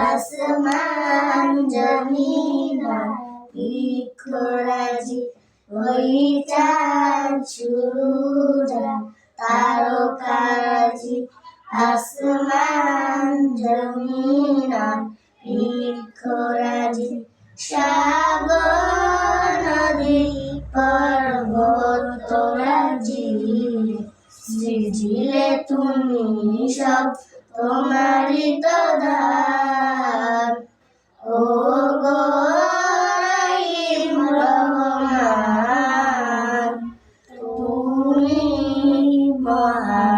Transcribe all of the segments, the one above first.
আসমান জমিন বিখরাজি ওই চাঁদ সূর্য তারকারাজি আসমান জমিন বিখরাজি সাগর সৃজিলে তুমি সব তোমারই তো দান ও গো রহিম রহমান তুমি মহামহিয়ান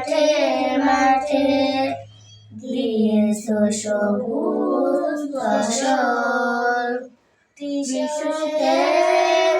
মাঠে মাঠে। দিয়েছ সবুজ ফসল।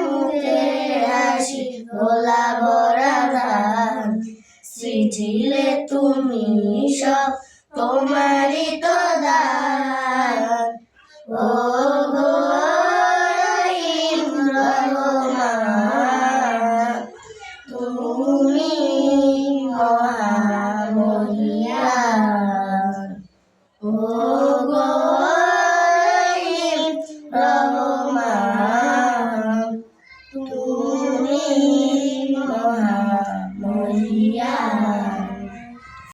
মুখে হাসি গোলা ভরা ধান। তুমি সব, তোমারই তো দান। ও Pra